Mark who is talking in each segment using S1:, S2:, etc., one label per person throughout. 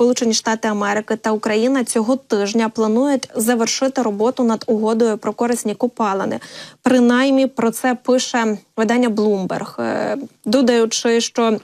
S1: Сполучені Штати Америки та Україна цього тижня планують завершити роботу над угодою про корисні копалини. Принаймні про це пише видання Bloomberg, е, додаючи, що.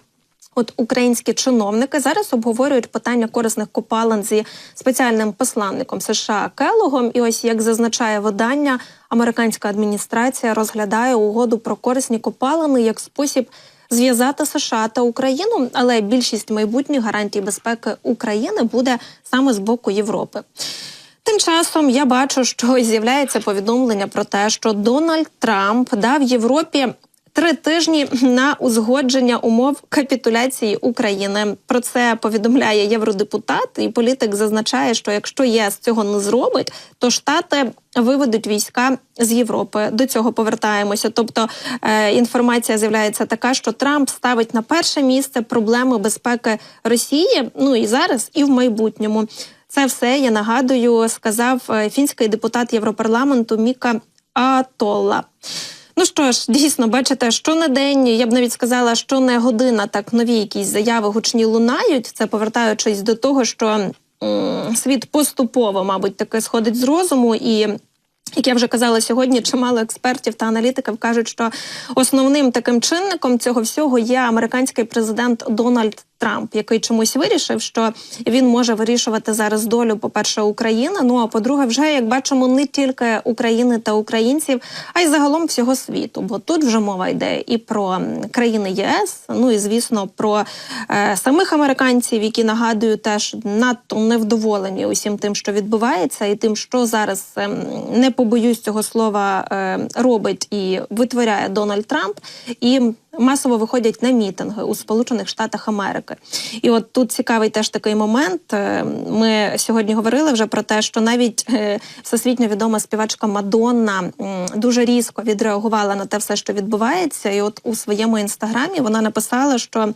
S1: От українські чиновники зараз обговорюють питання корисних копалин зі спеціальним посланником США Келогом. І ось як зазначає видання, американська адміністрація розглядає угоду про корисні копалини як спосіб зв'язати США та Україну, але більшість майбутніх гарантій безпеки України буде саме з боку Європи. Тим часом я бачу, що з'являється повідомлення про те, що Дональд Трамп дав Європі. Три тижні на узгодження умов капітуляції України. Про це повідомляє євродепутат, і політик зазначає, що якщо ЄС цього не зробить, то штати виведуть війська з Європи. До цього повертаємося. Тобто е, інформація з'являється така, що Трамп ставить на перше місце проблеми безпеки Росії. Ну і зараз, і в майбутньому. Це все я нагадую, сказав е, фінський депутат Європарламенту Міка Атолла. Ну що ж, дійсно, бачите, що на день, я б навіть сказала, що не година, так нові якісь заяви гучні лунають. Це повертаючись до того, що м, світ поступово, мабуть, таки сходить з розуму і. Як я вже казала сьогодні, чимало експертів та аналітиків кажуть, що основним таким чинником цього всього є американський президент Дональд Трамп, який чомусь вирішив, що він може вирішувати зараз долю, по-перше, України. Ну а по-друге, вже як бачимо, не тільки України та українців, а й загалом всього світу. Бо тут вже мова йде і про країни ЄС, ну і звісно про е, самих американців, які нагадую, теж надто невдоволені усім тим, що відбувається, і тим, що зараз е, не побоюсь цього слова е, робить і витворяє Дональд Трамп і масово виходять на мітинги у Сполучених Штатах Америки. І от тут цікавий теж такий момент. Е, Ми сьогодні говорили вже про те, що навіть е, всесвітньо відома співачка Мадонна дуже різко відреагувала на те все, що відбувається. І от у своєму інстаграмі вона написала, що.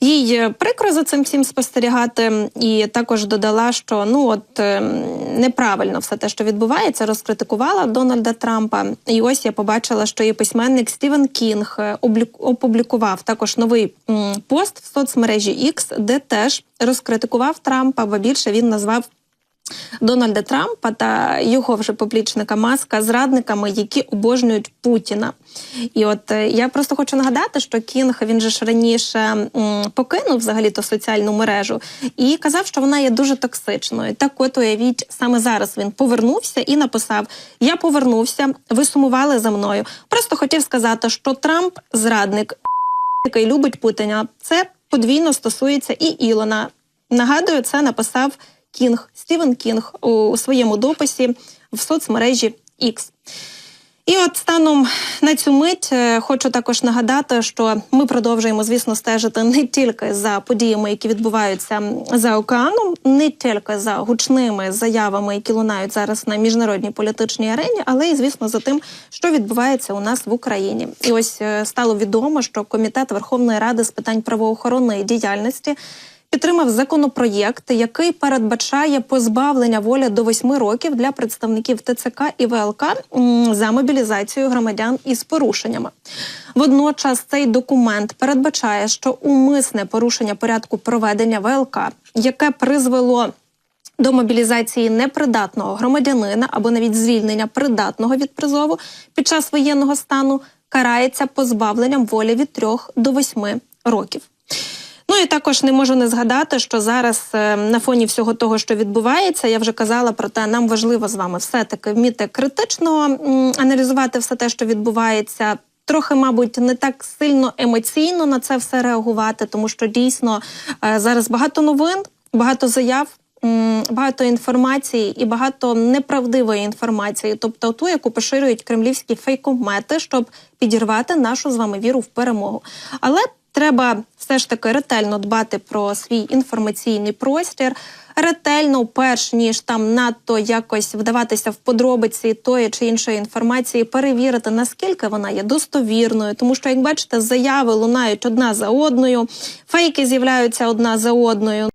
S1: Їй е, прикро за цим всім спостерігати, і також додала, що ну от е, неправильно все те, що відбувається, розкритикувала Дональда Трампа. І ось я побачила, що її письменник Стівен Кінг е, опублікував також новий пост в соцмережі X, де теж розкритикував Трампа, бо більше він назвав Дональда Трампа та його вже поплічника Маска зрадниками, які обожнюють Путіна. І от е, я просто хочу нагадати, що Кінг він же ж раніше покинув взагалі то соціальну мережу і казав, що вона є дуже токсичною. Так, от уявіть, саме зараз він повернувся і написав: Я повернувся, ви сумували за мною. Просто хотів сказати, що Трамп зрадник, який любить Путіна. Це подвійно стосується і Ілона. Нагадую, це написав Кінг Стівен Кінг у своєму дописі в соцмережі X. І от станом на цю мить е, хочу також нагадати, що ми продовжуємо, звісно, стежити не тільки за подіями, які відбуваються за океаном, не тільки за гучними заявами, які лунають зараз на міжнародній політичній арені, але й звісно за тим, що відбувається у нас в Україні. І ось е, стало відомо, що комітет Верховної Ради з питань правоохоронної діяльності підтримав законопроєкт, який передбачає позбавлення волі до восьми років для представників ТЦК і ВЛК за мобілізацію громадян із порушеннями. Водночас цей документ передбачає, що умисне порушення порядку проведення ВЛК, яке призвело до мобілізації непридатного громадянина або навіть звільнення придатного від призову під час воєнного стану карається позбавленням волі від 3 до 8 років. Ну і також не можу не згадати, що зараз е, на фоні всього того, що відбувається, я вже казала про те, нам важливо з вами все-таки вміти критично аналізувати все те, що відбувається. Трохи, мабуть, не так сильно емоційно на це все реагувати, тому що дійсно е, зараз багато новин, багато заяв. Багато інформації і багато неправдивої інформації, тобто ту, яку поширюють кремлівські фейкомети, щоб підірвати нашу з вами віру в перемогу. Але треба все ж таки ретельно дбати про свій інформаційний простір. Ретельно, перш ніж там надто якось вдаватися в подробиці тої чи іншої інформації, перевірити наскільки вона є достовірною, тому що, як бачите, заяви лунають одна за одною, фейки з'являються одна за одною.